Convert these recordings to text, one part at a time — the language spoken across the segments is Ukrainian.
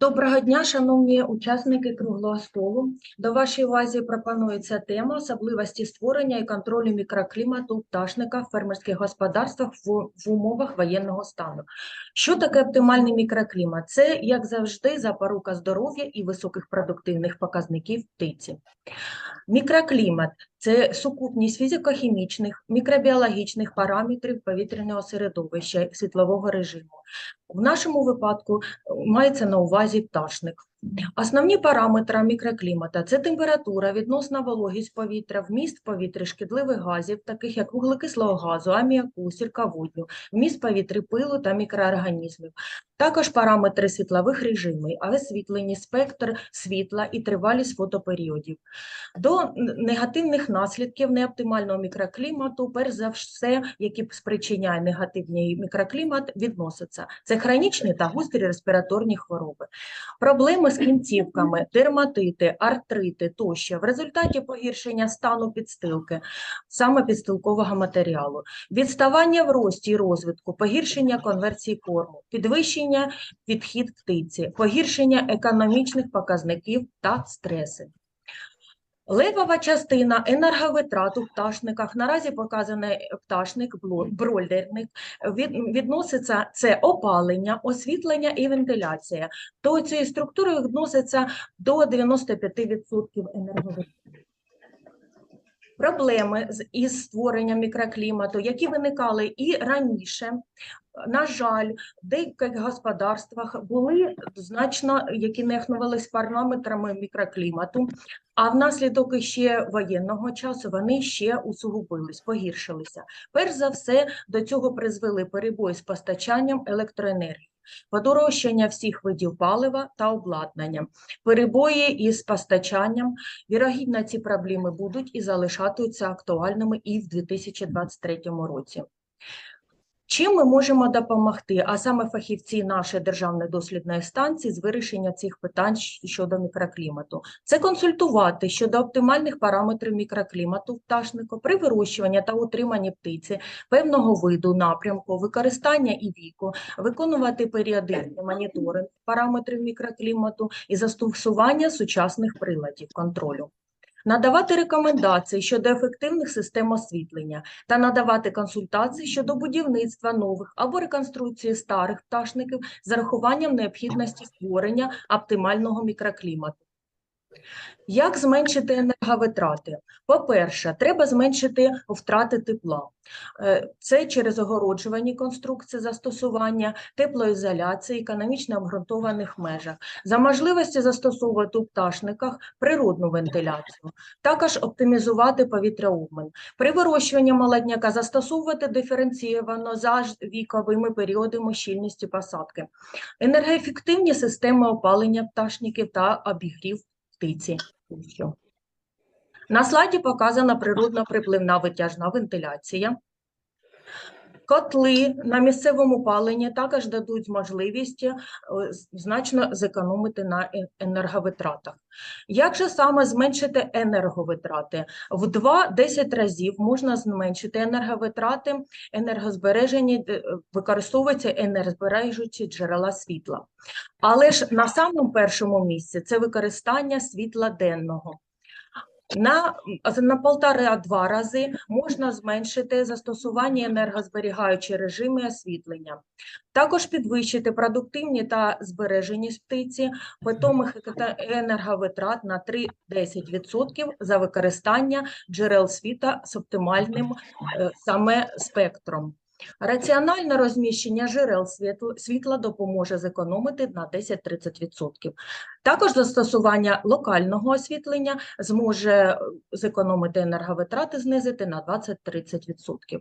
Доброго дня, шановні учасники круглого столу. До вашої увазі пропонується тема особливості створення і контролю мікроклімату пташника в фермерських господарствах в, в умовах воєнного стану. Що таке оптимальний мікроклімат? Це, як завжди, запорука здоров'я і високих продуктивних показників птиці. Мікроклімат це сукупність фізико-хімічних, мікробіологічних параметрів повітряного середовища світлового режиму. В нашому випадку мається на увазі пташник. Основні параметри мікроклімата – це температура, відносна вологість повітря, вміст в повітрі шкідливих газів, таких як вуглекислого газу, аміаку, сірководню, вміст повітря пилу та мікроорганізмів. Також параметри світлових режимів, освітлення, спектр світла і тривалість фотоперіодів. До негативних наслідків неоптимального мікроклімату, перш за все, які спричиняє негативний мікроклімат, відносяться. Це хронічні та гострі респіраторні хвороби. Проблеми з кінцівками, дерматити, артрити тощо. В результаті погіршення стану підстилки, саме підстилкового матеріалу, відставання в рості і розвитку, погіршення конверсії корму, підвищення відхід птиці, погіршення економічних показників та стреси. Левова частина енерговитрат у пташниках, наразі показаний пташник бройлерник, відноситься це опалення, освітлення і вентиляція. До цієї структури відноситься до 95% енерговитрат. Проблеми із створенням мікроклімату, які виникали і раніше, на жаль, в деяких господарствах були значно, які нехнувались параметрами мікроклімату, а внаслідок ще воєнного часу вони ще усугубились, погіршилися. Перш за все, до цього призвели перебої з постачанням електроенергії, подорожчання всіх видів палива та обладнання, перебої із постачанням. Вірогідно, ці проблеми будуть і залишатимуться актуальними і в 2023 році. Чим ми можемо допомогти, а саме фахівці нашої державної дослідної станції з вирішення цих питань щодо мікроклімату? Це консультувати щодо оптимальних параметрів мікроклімату пташнику при вирощуванні та утриманні птиці певного виду, напрямку, використання і віку, виконувати періодичний моніторинг параметрів мікроклімату і застосування сучасних приладів контролю. Надавати рекомендації щодо ефективних систем освітлення та надавати консультації щодо будівництва нових або реконструкції старих пташників з урахуванням необхідності створення оптимального мікроклімату. Як зменшити енерговитрати? По-перше, треба зменшити втрати тепла. Е, Це через огороджувані конструкції застосування, теплоізоляції, економічно обґрунтованих межах. За можливості застосовувати у пташниках природну вентиляцію. Також оптимізувати повітряобмін. При вирощуванні молодняка застосовувати диференційовано за віковими періодами щільності посадки. Енергоефективні системи опалення пташників та обігрів птиці. На слайді показана природно-припливна витяжна вентиляція. Котли на місцевому паленні також дадуть можливість е, значно зекономити на е- енерговитратах. Як же саме зменшити енерговитрати? В 2-10 разів можна зменшити енерговитрати, енергозбережені, е, використовуються енергозбережучі джерела світла. Але ж на самому першому місці це використання світла денного. На, на полтора-два рази можна зменшити застосування енергозберігаючі режими освітлення. Також підвищити продуктивні та збереженість птиці питомих енерговитрат на 3-10% за використання джерел світа з оптимальним е, саме спектром. Раціональне розміщення джерел світла, допоможе зекономити на 10-30%. Також застосування локального освітлення зможе е, зекономити енерговитрати, знизити на 20-30%.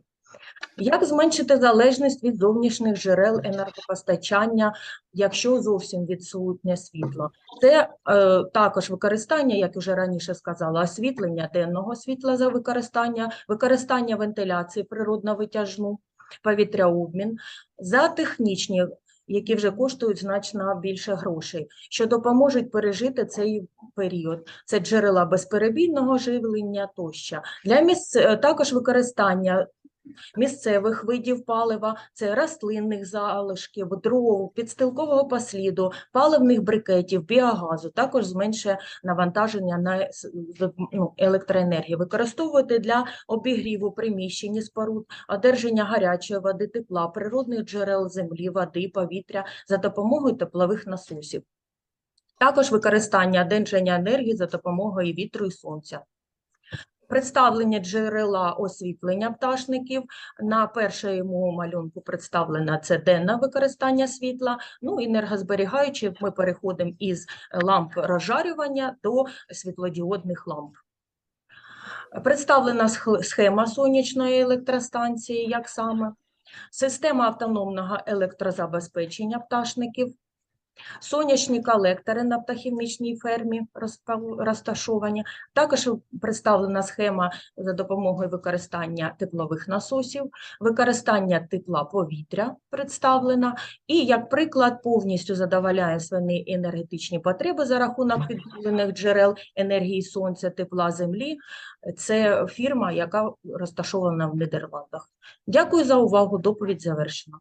Як зменшити залежність від зовнішніх джерел енергопостачання, якщо зовсім відсутнє світло? Це е, також використання, як вже раніше сказала, освітлення денного світла за використання, використання вентиляції природно-витяжну, повітряобмін, за технічні які вже коштують значно більше грошей, що допоможуть пережити цей період. Це джерела безперебійного живлення тощо. Для місць також використання місцевих видів палива, це рослинних залишків, дров, підстилкового посліду, паливних брикетів, біогазу, також зменшує навантаження на ну, електроенергію. Використовувати для обігріву приміщень споруд, одержання гарячої води, тепла, природних джерел землі, води, повітря за допомогою теплових насосів. Також використання одержання енергії за допомогою вітру і сонця. Представлення джерела освітлення пташників. На першому малюнку представлено це денне використання світла. Ну, енергозберігаючи, ми переходимо із ламп розжарювання до світлодіодних ламп. Представлена схема сонячної електростанції, як саме, система автономного електрозабезпечення пташників, сонячні колектори на птахівничній фермі розташовані. Також представлена схема за допомогою використання теплових насосів, використання тепла повітря представлена, і як приклад повністю задовольняє свої енергетичні потреби за рахунок відновлених джерел енергії сонця, тепла землі. Це фірма, яка розташована в Нідерландах. Дякую за увагу. Доповідь завершена.